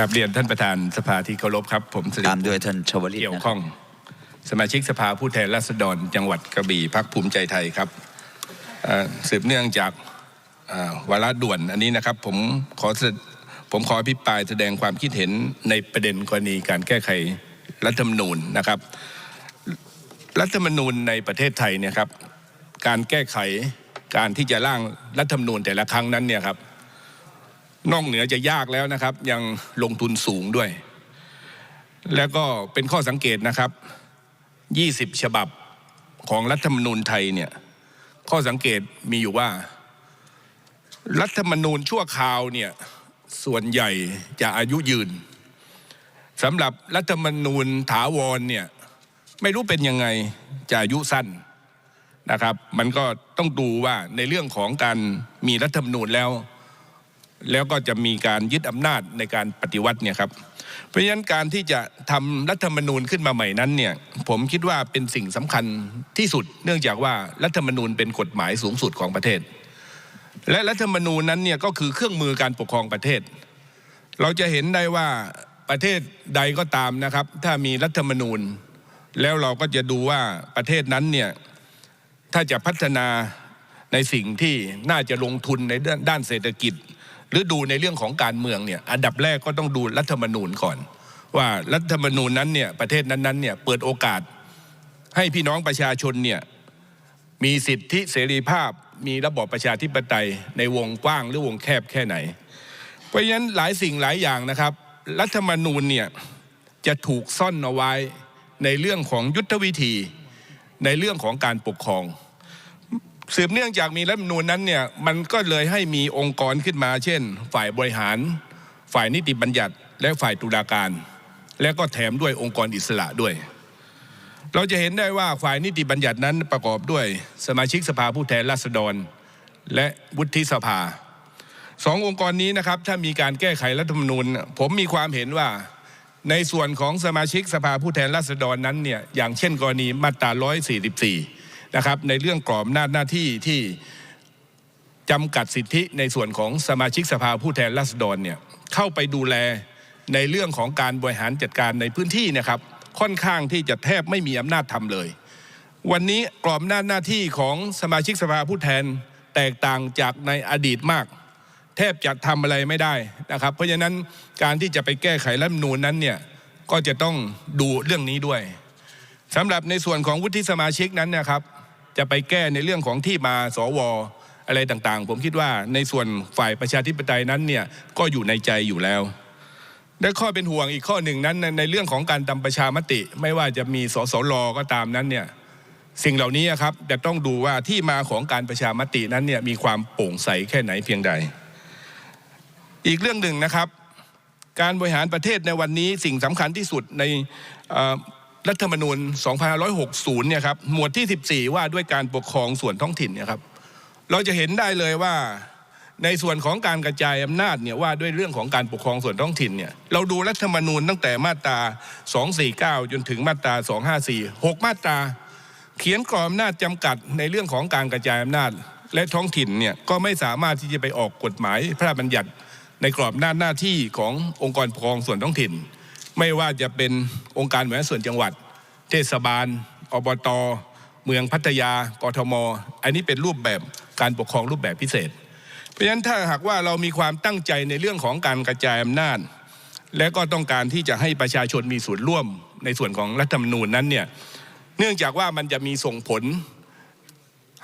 กับเรียนท่านประธานสภาที่เคารพครับ ผมสิริตามด้วยท่านชวลิตเกี่ยวนะข้อง สมาชิกสภาผู้แทนราษฎร จังหวัดกระบี่พักภูมิใจไทยครับเอ่อสืบเนื่องจากเอ่อวาระด่วนอันนี้นะครับ ผมขอแสผมขออภิปรายแสดงความคิดเห็นในประเด็นกรณีการแก้ไขรัฐธรรมนูญนะครับ รัฐธรรมนูญในประเทศไทยเนี่ยครับ การแก้ไขการที่จะร่างรัฐธรรมนูญแต่ละครั้งนั้นเนี่ยครับนอก เหนือจะยากแล้วนะครับ ยังลงทุนสูงด้วย แล้วก็เป็นข้อสังเกตนะครับ 20 ฉบับของรัฐธรรมนูญไทยเนี่ยข้อสังเกตมีอยู่ว่า รัฐธรรมนูญชั่วคราวเนี่ยส่วนใหญ่จะอายุยืนสำหรับรัฐธรรมนูญถาวรเนี่ยไม่รู้เป็นยังไงจะอายุสั้นนะครับ มันก็ต้องดูว่าในเรื่องของการมีรัฐธรรมนูญแล้ว แล้วก็จะมีการยึดอำนาจในการปฏิวัติเนี่ยครับเพราะฉะนั้นการที่จะทำรัฐธรรมนูญขึ้นมาใหม่นั้นเนี่ยผมคิดว่าเป็นสิ่งสำคัญที่สุด เนื่องจากว่ารัฐธรรมนูญเป็นกฎหมายสูงสุดของประเทศ และรัฐธรรมนูญนั้นเนี่ยก็คือเครื่องมือการปกครองประเทศ เราจะเห็นได้ว่าประเทศใดก็ตามนะครับ ถ้ามีรัฐธรรมนูญ แล้วเราก็จะดูว่าประเทศนั้นเนี่ยถ้าจะพัฒนาในสิ่งที่น่าจะลงทุนในด้านเศรษฐกิจ หรือดูในเรื่องของการเมืองเนี่ยอันดับแรกก็ต้องดูรัฐธรรมนูญก่อน ว่ารัฐธรรมนูญนั้นเนี่ยประเทศนั้นๆเนี่ยเปิดโอกาสให้พี่น้องประชาชนเนี่ยมีสิทธิเสรีภาพ มีระบอบประชาธิปไตยในวงกว้างหรือวงแคบแค่ไหน เพราะฉะนั้นหลายสิ่งหลายอย่างนะครับ รัฐธรรมนูญเนี่ยจะถูกซ่อนเอาไว้ในเรื่องของยุทธวิธี ในเรื่องของการปกครอง เนื่องจากมีรัฐมนูญนั้นเนี่ยมันก็เลยให้มีองค์กรขึ้นมา เช่น ฝ่ายบริหาร ฝ่ายนิติบัญญัติ และฝ่ายตุลาการ และก็แถมด้วยองค์กรอิสระด้วย เราจะเห็นได้ว่าฝ่ายนิติบัญญัตินั้นประกอบด้วยสมาชิกสภาผู้แทนราษฎร และวุฒิสภาสององค์กรนี้นะครับถ้ามีการแก้ไขรัฐธรรมนูญ ผมมีความเห็นว่าในส่วนของสมาชิกสภาผู้แทนราษฎรนั้นเนี่ยอย่างเช่นกรณีมาตรา 144 นะครับในเรื่องกรอบหน้าหน้าที่ที่จำกัดสิทธิในส่วนของสมาชิกสภาผู้แทนราษฎรเนี่ยเข้าไปดูแลในเรื่องของการบริหารจัดการในพื้นที่นะครับค่อนข้างที่จะแทบไม่มีอำนาจทำเลย วันนี้กรอบหน้าหน้าที่ของสมาชิกสภาผู้แทนแตกต่างจากในอดีตมาก แทบจะทำอะไรไม่ได้นะครับ เพราะฉะนั้นการที่จะไปแก้ไขรัฐมนูญนั้นเนี่ยก็จะต้องดูเรื่องนี้ด้วยสำหรับในส่วนของวุฒิสมาชิกนั้นนะครับ จะไปแก้ในเรื่องของที่มาสวอะไรต่างๆ ผมคิดว่าในส่วนฝ่ายประชาธิปไตยนั้นเนี่ยก็อยู่ในใจอยู่แล้วและข้อเป็นห่วงอีกข้อหนึ่งนั้นในเรื่องของการทำประชามติ ไม่ว่าจะมีสสรก็ตามนั้นเนี่ยสิ่งเหล่านี้ครับจะต้องดูว่าที่มาของการประชามตินั้นเนี่ยมีความโปร่งใสแค่ไหนเพียงใด อีกเรื่องหนึ่งนะครับ การบริหารประเทศในวันนี้สิ่งสำคัญที่สุดใน รัฐธรรมนูญ2560เนี่ยครับหมวดที่ 14 ว่าด้วยการปกครองส่วนท้องถิ่นเนี่ยครับเราจะเห็นได้เลยว่าในส่วนของการกระจายอำนาจเนี่ยว่าด้วยเรื่องของการปกครองส่วนท้องถิ่นเนี่ยเราดูรัฐธรรมนูญตั้งแต่มาตรา 249 จนถึงมาตรา 254 6 มาตรา เขียนกรอบอำนาจจำกัดในเรื่องของการกระจายอำนาจ และท้องถิ่นเนี่ยก็ไม่สามารถที่จะไปออกกฎหมายพระราชบัญญัติในกรอบหน้าหน้าที่ขององค์กรปกครองส่วนท้องถิ่น ไม่ว่าจะเป็นองค์การบริหารส่วนจังหวัด เทศบาล อบต เมืองพัทยากทม อันนี้เป็นรูปแบบการปกครองรูปแบบพิเศษ เพราะฉะนั้นถ้าหากว่าเรามีความตั้งใจในเรื่องของการกระจายอำนาจ และก็ต้องการที่จะให้ประชาชนมีส่วนร่วมในส่วนของรัฐธรรมนูญนั้นเนี่ยเนื่องจากว่ามันจะมีส่งผล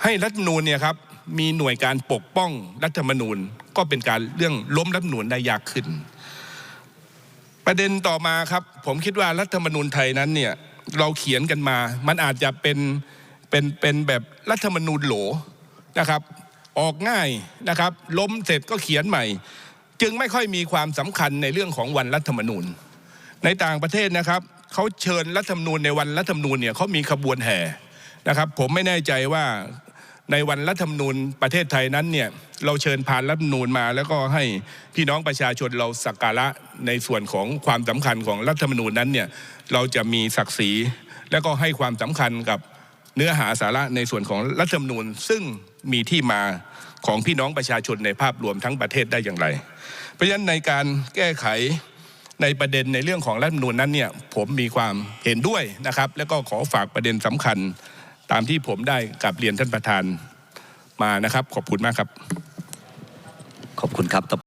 ให้รัฐธรรมนูญเนี่ยครับมีหน่วยการปกป้องรัฐธรรมนูญ ก็เป็นการเรื่องล้มรัฐธรรมนูญได้ยากขึ้น ประเด็นต่อมาครับผมคิดว่ารัฐธรรมนูญไทยนั้นเนี่ยเราเขียนกันมา มันอาจจะเป็นเป็นเป็นแบบรัฐธรรมนูญโหลนะครับ ออกง่ายนะครับ ล้มเสร็จก็เขียนใหม่ จึงไม่ค่อยมีความสำคัญในเรื่องของวันรัฐธรรมนูญ ในต่างประเทศนะครับเขาเชิญรัฐธรรมนูญในวันรัฐธรรมนูญเนี่ยเขามีขบวนแห่นะครับ ผมไม่แน่ใจว่า ในวันรัฐธรรมนูญประเทศไทยนั้นเนี่ยเราเชิญผ่านรัฐธรรมนูญมา แล้วก็ให้พี่น้องประชาชนเราสักการะในส่วนของความสำคัญของรัฐธรรมนูญนั้นเนี่ยเราจะมีศักดิ์ศรี แล้วก็ให้ความสำคัญกับเนื้อหาสาระในส่วนของรัฐธรรมนูญ ซึ่งมีที่มาของพี่น้องประชาชนในภาพรวมทั้งประเทศได้อย่างไร เพราะฉะนั้นในการแก้ไขในประเด็นในเรื่องของรัฐธรรมนูญนั้นเนี่ยผมมีความเห็นด้วยนะครับ แล้วก็ขอฝากประเด็นสำคัญ ตามที่ผมได้กลับเรียนท่านประธานมานะครับขอบคุณมากครับขอบคุณครับ